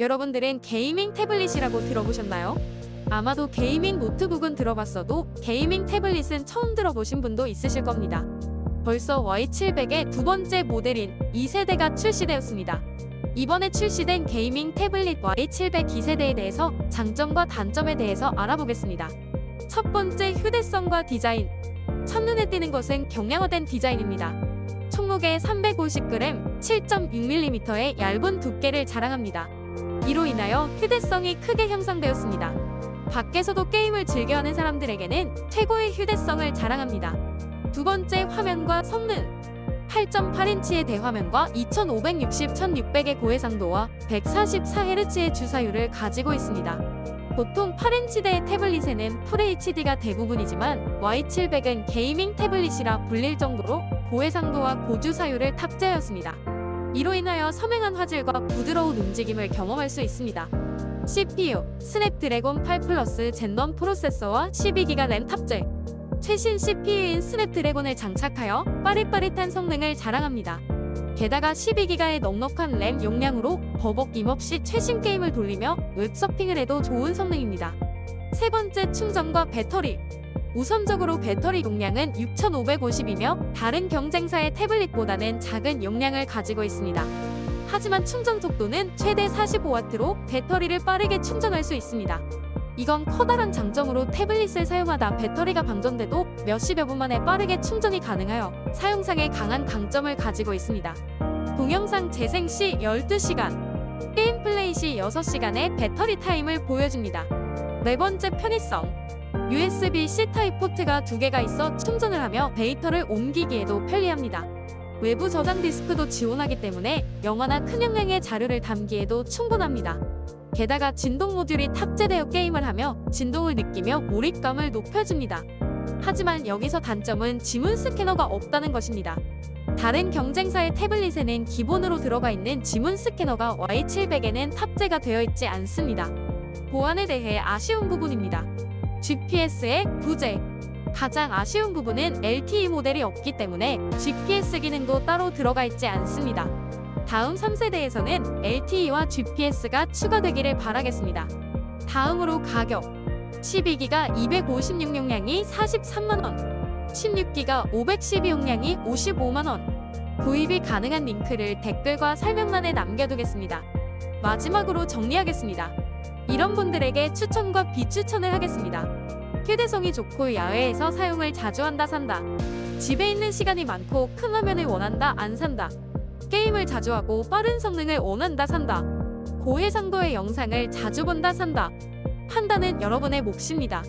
여러분들은 게이밍 태블릿이라고 들어보셨나요? 아마도 게이밍 노트북은 들어봤어도 게이밍 태블릿은 처음 들어보신 분도 있으실 겁니다. 벌써 Y700의 두 번째 모델인 2세대가 출시되었습니다. 이번에 출시된 게이밍 태블릿 Y700 2세대에 대해서 장점과 단점에 대해서 알아보겠습니다. 첫 번째 휴대성과 디자인. 첫눈에 띄는 것은 경량화된 디자인입니다. 총무게 350g, 7.6mm의 얇은 두께를 자랑합니다. 이로 인하여 휴대성이 크게 향상되었습니다. 밖에서도 게임을 즐겨하는 사람들에게는 최고의 휴대성을 자랑합니다. 두 번째 화면과 성능. 8.8인치의 대화면과 2560, 1600의 고해상도와 144Hz의 주사율을 가지고 있습니다. 보통 8인치대의 태블릿에는 FHD가 대부분이지만 Y700은 게이밍 태블릿이라 불릴 정도로 고해상도와 고주사율을 탑재하였습니다. 이로 인하여 선명한 화질과 부드러운 움직임을 경험할 수 있습니다. CPU 스냅드래곤 8 플러스 젠1 프로세서와 12기가 램 탑재. 최신 CPU인 스냅드래곤을 장착하여 빠릿빠릿한 성능을 자랑합니다. 게다가 12기가의 넉넉한 램 용량으로 버벅임 없이 최신 게임을 돌리며 웹서핑을 해도 좋은 성능입니다. 세 번째 충전과 배터리. 우선적으로 배터리 용량은 6550이며 다른 경쟁사의 태블릿보다는 작은 용량을 가지고 있습니다. 하지만 충전 속도는 최대 45W로 배터리를 빠르게 충전할 수 있습니다. 이건 커다란 장점으로 태블릿을 사용하다 배터리가 방전돼도 몇십여 분 만에 빠르게 충전이 가능하여 사용상에 강한 강점을 가지고 있습니다. 동영상 재생 시 12시간, 게임 플레이 시 6시간의 배터리 타임을 보여줍니다. 네 번째 편의성. USB-C 타입 포트가 두 개가 있어 충전을 하며 데이터를 옮기기에도 편리합니다. 외부 저장 디스크도 지원하기 때문에 영화나 큰 용량의 자료를 담기에도 충분합니다. 게다가 진동 모듈이 탑재되어 게임을 하며 진동을 느끼며 몰입감을 높여줍니다. 하지만 여기서 단점은 지문 스캐너가 없다는 것입니다. 다른 경쟁사의 태블릿에는 기본으로 들어가 있는 지문 스캐너가 Y700에는 탑재가 되어 있지 않습니다. 보안에 대해 아쉬운 부분입니다. GPS의 부재. 가장 아쉬운 부분은 LTE 모델이 없기 때문에 GPS 기능도 따로 들어가 있지 않습니다. 다음 3세대에서는 LTE와 GPS가 추가되기를 바라겠습니다. 다음으로 가격. 12기가 256 용량이 43만원, 16기가 512 용량이 55만원. 구입이 가능한 링크를 댓글과 설명란에 남겨두겠습니다. 마지막으로 정리하겠습니다. 이런 분들에게 추천과 비추천을 하겠습니다. 휴대성이 좋고 야외에서 사용을 자주 한다 산다. 집에 있는 시간이 많고 큰 화면을 원한다 안 산다. 게임을 자주 하고 빠른 성능을 원한다 산다. 고해상도의 영상을 자주 본다 산다. 판단은 여러분의 몫입니다.